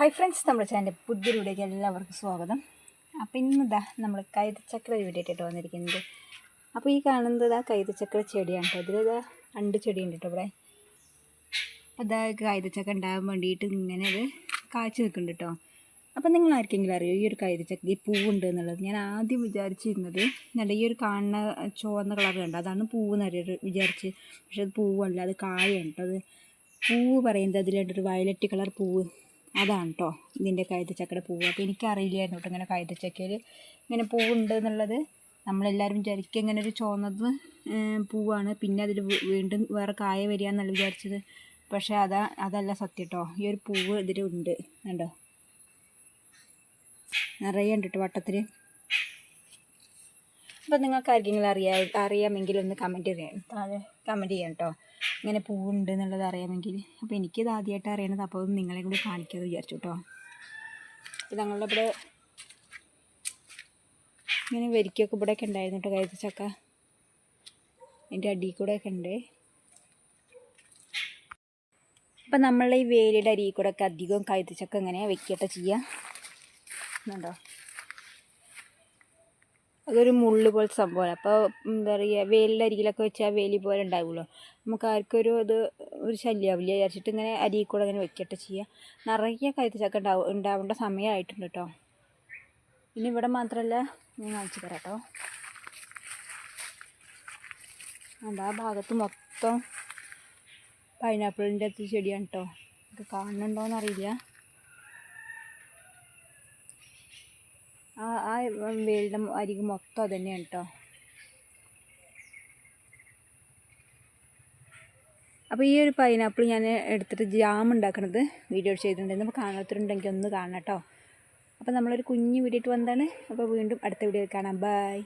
Hi friends നമ്മുടെ channel പുതിയൊരുവിടേക്ക് എല്ലാവർക്കും സ്വാഗതം. അപ്പോൾ ഇന്നിതാ നമ്മൾ കൈതച്ചക്ര വീടിയിട്ടിട്ട് വന്നിരിക്കുന്നത്. അപ്പോൾ ഈ കാണുന്നത് ആ കൈതച്ചക്ര ചെടിയാണ് കേട്ടോ. ഇതിലിതാ രണ്ട് ഉണ്ട് കേട്ടോ ഇവിടെ. അതാ കൈതച്ചക്ക ഉണ്ടാകാൻ വേണ്ടിയിട്ട് ഇങ്ങനെ ഇത് കാച്ചു നിൽക്കുന്നുണ്ട് കേട്ടോ. അപ്പോൾ നിങ്ങൾ ആർക്കെങ്കിലും അറിയോ ഈ ഒരു കൈതച്ചക്ക ഈ പൂവുണ്ട് എന്നുള്ളത്? ഞാൻ ആദ്യം വിചാരിച്ചിരുന്നത് നല്ല ഈ ഒരു കാണുന്ന ചുവന്ന കളർ കണ്ടോ? അതാണ് പൂവെന്ന് എന്നറിയ വിചാരിച്ച്. പക്ഷെ അത് പൂവല്ല അത് കായാണ് കേട്ടോ. അത് പൂവ് പറയുന്നത് അതിലുണ്ടൊരു വയലറ്റ് കളർ പൂവ്. അതാണ് കേട്ടോ ഇതിന്റെ കൈതച്ചക്കയുടെ പൂവ്. അപ്പോൾ എനിക്കറിയില്ലായിരുന്നു കേട്ടോ ഇങ്ങനെ കൈതച്ചക്കയിൽ ഇങ്ങനെ പൂവുണ്ട് എന്നുള്ളത്. നമ്മളെല്ലാവരും വിചാരിക്കുക ഇങ്ങനെ ഒരു ചുവന്നത് പൂവാണ്. പിന്നെ അതിൽ വീണ്ടും വേറെ കായ വരിക എന്നല്ല വിചാരിച്ചത്. പക്ഷേ അതാ അതല്ല സത്യം കേട്ടോ. ഈ ഒരു പൂവ് ഇതിലുണ്ട് കണ്ടോ? നിറയെ ഉണ്ട് കേട്ടോ വട്ടത്തിൽ അപ്പോൾ നിങ്ങൾക്ക് ആർക്കെങ്കിലും അറിയാ അറിയാമെങ്കിൽ ഒന്ന് കമന്റ് ചെയ്യാം താഴെ കമന്റ് ചെയ്യാം കേട്ടോ. ഇങ്ങനെ പൂവുണ്ട് എന്നുള്ളത് അറിയാമെങ്കിൽ. അപ്പോൾ എനിക്കിത് ആദ്യമായിട്ട് അറിയണത് അപ്പോൾ നിങ്ങളെ കൂടി കാണിക്കാമെന്ന് വിചാരിച്ചു കേട്ടോ. അപ്പോൾ ഞങ്ങളുടെ ഇവിടെ ഇങ്ങനെ വരിക്കൊക്കെ ഇവിടെയൊക്കെ ഉണ്ടായിരുന്നു കേട്ടോ കൈതച്ചക്ക അതിന്റെ അടിയിൽ കൂടെ ഒക്കെ ഉണ്ട്. അപ്പം നമ്മളെ ഈ വേലിയുടെ അരിയിൽ കൂടെ ഒക്കെ അധികം കൈതച്ചക്ക ഇങ്ങനെ വെക്കട്ടെ ചെയ്യുക? എന്നുണ്ടോ അതൊരു മുള്ള് പോലെ സംഭവമാണ്. അപ്പോൾ എന്താ പറയുക വേലിന്റെ അരികിലൊക്കെ വെച്ചാൽ വേലി പോലെ ഉണ്ടാവുമല്ലോ. നമുക്ക് ആർക്കൊരു അത് ഒരു ശല്യമാവില്ല വിചാരിച്ചിട്ട് ഇങ്ങനെ അരിയിൽ കൂടെ ഇങ്ങനെ വെക്കട്ടെ ചെയ്യുക നിറയെ കൈതച്ചക്ക ഉണ്ടാവും ഉണ്ടാവേണ്ട സമയമായിട്ടുണ്ട് കേട്ടോ. പിന്നെ ഇവിടെ മാത്രമല്ല ഞാൻ കാണിച്ചു തരാം കേട്ടോ. അതാ ആ ഭാഗത്ത് മൊത്തം പൈനാപ്പിളിന്റെ ചെടിയാണ് കേട്ടോ. ഇത് കാണുന്നുണ്ടോയെന്ന് ആ ആ വേലിന്റെ അരികെ മൊത്തം അത് തന്നെയാണ് കേട്ടോ അപ്പോൾ ഈ ഒരു പൈനാപ്പിൾ ഞാൻ എടുത്തിട്ട് ജാം ഉണ്ടാക്കണത് വീഡിയോ ചെയ്തിട്ടുണ്ടായിരുന്നു അപ്പോൾ കാണാത്തവരുണ്ടെങ്കിൽ ഒന്ന് കാണാം കേട്ടോ അപ്പോൾ നമ്മളൊരു കുഞ്ഞ് വീഡിയോ ഇട്ട് വന്നതാണ്. അപ്പോൾ വീണ്ടും അടുത്ത വീഡിയോ കാണാം. ബൈ